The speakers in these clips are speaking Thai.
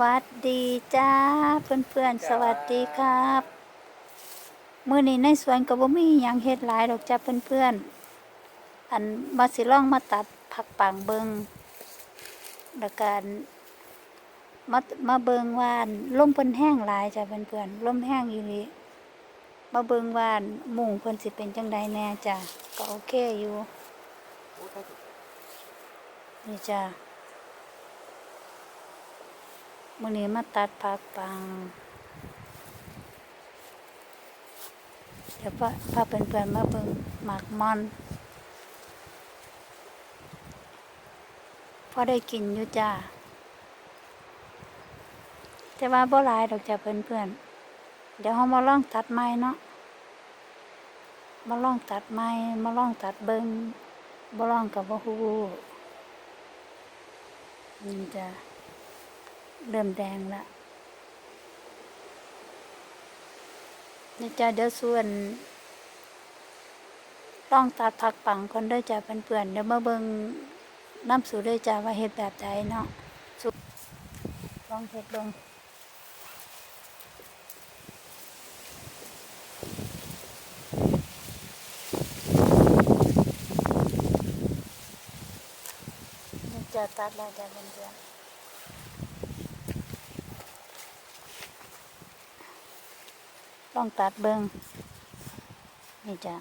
วัสดีจ้าเพื่อนๆ สวัสดีครับมื้อนี้ในสวนก็บ่มีหยังเฮ็ดหลายดอกจ้าเพื่อนๆ อันมาสิลองมาตัดผักปังเบิงแล้วกันมามาเบิงว่าอันลมเพิ่นแห้งหลายจ้าเพื่อนๆลมแห้งอีหลีมาเบิงว่าอันมุงเพิ่นสิเป็นจังใดแน่จ้าก็โอเคอยู่นี่จ้า มื้อนี้มาตัดผักปัง เดี๋ยวพาเพื่อนๆมาเบิ่งหมากมอนพอได้กินอยู่จ้าแต่ว่าบ่หลายดอกจ้าเพื่อนๆเดี๋ยวเฮามาลองตัดไม้เนาะมาลองตัดไม้มาลองตัดเบิ่งบ่ลองก็บ่ฮู้นี่จ้า เริ่มแดงละนี่จ้าเดี๋ยวส่วนต้องตัดผักปังคนด้อจ้าเพื่อนๆเดี๋ยวมาเบิ่งน้ำสูตรด้อจ้าว่าเฮ็ดแบบใดเนาะสุลองเฮ็ดเบิ่งจ้าตัดแล้วจ้าเพื่อนๆ ลองตัดเบิงนี่จ้ะ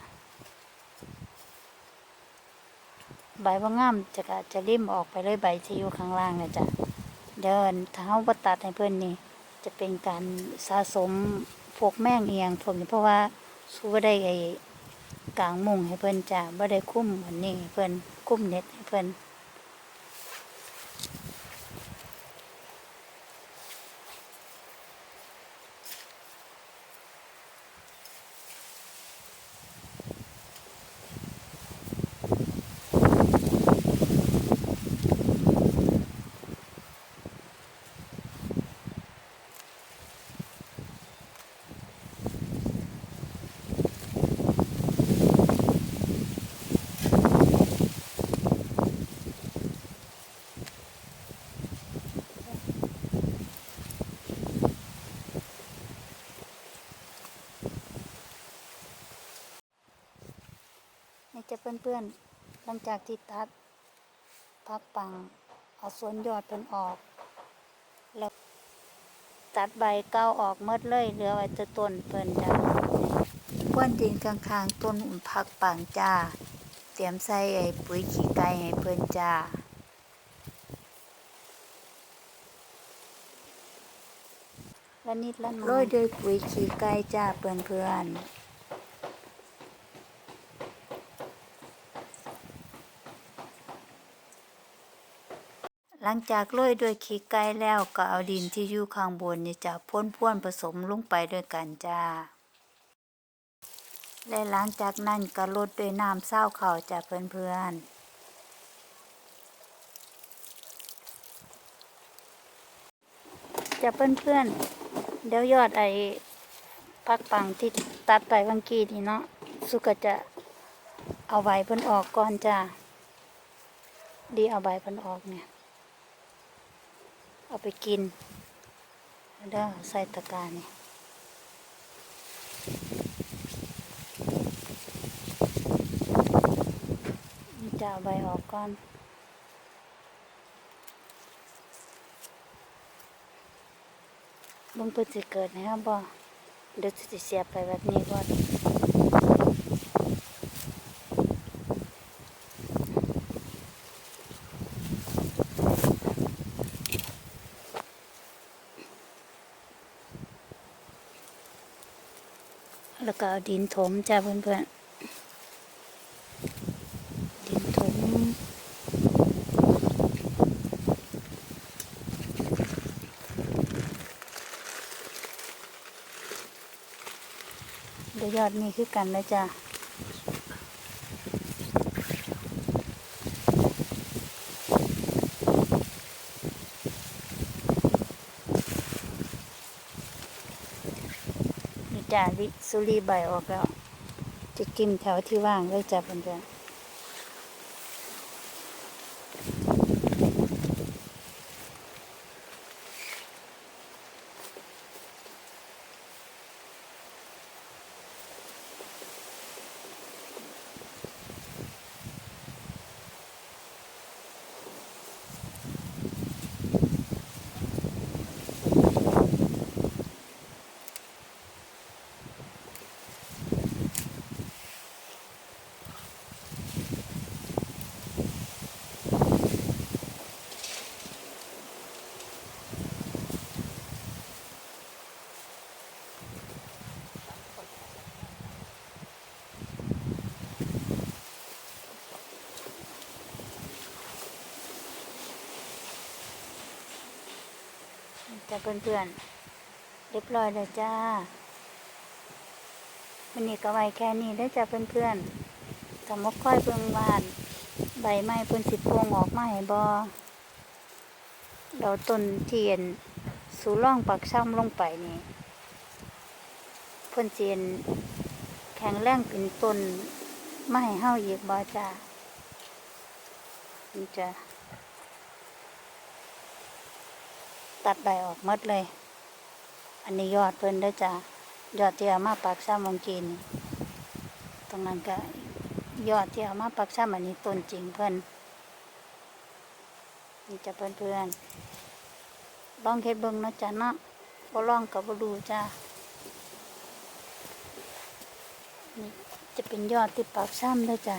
ใบว่างามจะกะจะริมออกไปเลยใบที่อยู่ข้างล่างนะจ้ะเดินเท้าบัตัดให้เพื่อนนี่ จะเป็นการสะสมพวกแมงเอียงพวกนี้เพราะว่าสู้บ่ได้ไอ้กลางมุงให้เพื่อนจ้ะบ่ได้คุ้มเหมือนนี้ให้เพื่อนคุ้มเน็ตให้เพื่อน นี่จะเพื่อนๆ หลังจากที่ตัดพักปัง เอาส่วนยอดเพิ่นออก แล้วตัดใบเก้าออกหมดเลยเหลือไว้แต่ต้นเพิ่นจ้ะควนดินข้างๆต้นอุ่นพักปังจ้า เตรียมใส่ไอ้ปุ๋ยขี้ไก่ให้เพิ่นจ้าละนิดละน้อยโรยด้วยปุ๋ยขี้ไก่จ้าเพื่อนๆ หลังจากโรยด้วยขี้ไก่แล้วก็เอาดินที่อยู่ข้างบนนี่จะพ่นพ่วนผสมลงไปด้วยกันจ้า และหลังจากนั้นก็ลดด้วยน้ำเศร้าเข่าจ้าเพื่อนๆจะเพื่อนๆ เดี๋ยวยอดไอ้พักปังที่ตัดไปเมื่อกี้นี่เนาะ สุก็จะเอาใบเพิ่นออกก่อนจ้า ดีเอาใบเพิ่นออกเนี่ย เอาไปกินแล้วเด้ใส่ตะกร้านี่นี่จะเอาใบออกก่อนบิ่งเพิ่นสิเกิดนะครับบ่เดี๋ยวสิเสียไปแบบนี้ก่อน แล้วก็เอาดินถมจ้าเพื่อนๆ ดินถม เดี๋ยวยอดนี้คือกันนะจ้านี่ จ้าลิสุรีใบออกแล้ว จะกินแถวที่ว่างได้จ้าเพื่อนๆ จ้าเพื่อนๆเรียบร้อยแล้วจ้าวันนี้ก็ไว้แค่นี้ได้จ้าเพื่อนๆสมกค่อยเบิ่งวานใบไม้เพิ่นสิโปงออกมาให้บ่เราต้นเทียนสู่ร่องปักช่ำลงไปนี่เพิ่นเจียนแข็งแรงเป็นต้นไมาให้เฮาอีกบ่จ้านี่จ้ะ ตัดใบออกมดเลย อันนี้ยอดเพิ่นเด้จ้ายอดที่เอามาปักช่ำเมื่อกี้นี่ตรงนั้นก็ยอดที่เอามาปักช่ำอันนี้ต้นจริงเพิ่นนี่จะเพื่อนๆลองเฮ็ดเบิ่งเนาะจ้ะเนาะบ่ลองก็บ่รู้จ้ะนี่จะเป็นยอดที่ปากซ้ำด้อจ้ะ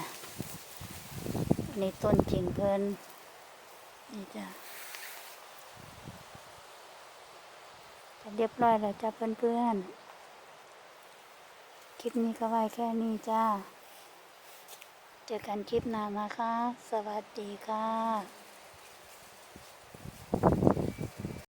อันนี้ต้นจริงเพิ่นนี่จ้ะจะ เรียบร้อยแล้วจ้าเพื่อนๆ คลิปนี้ก็ไว้แค่นี้จ้า เจอกันคลิปหน้านะคะ สวัสดีค่ะ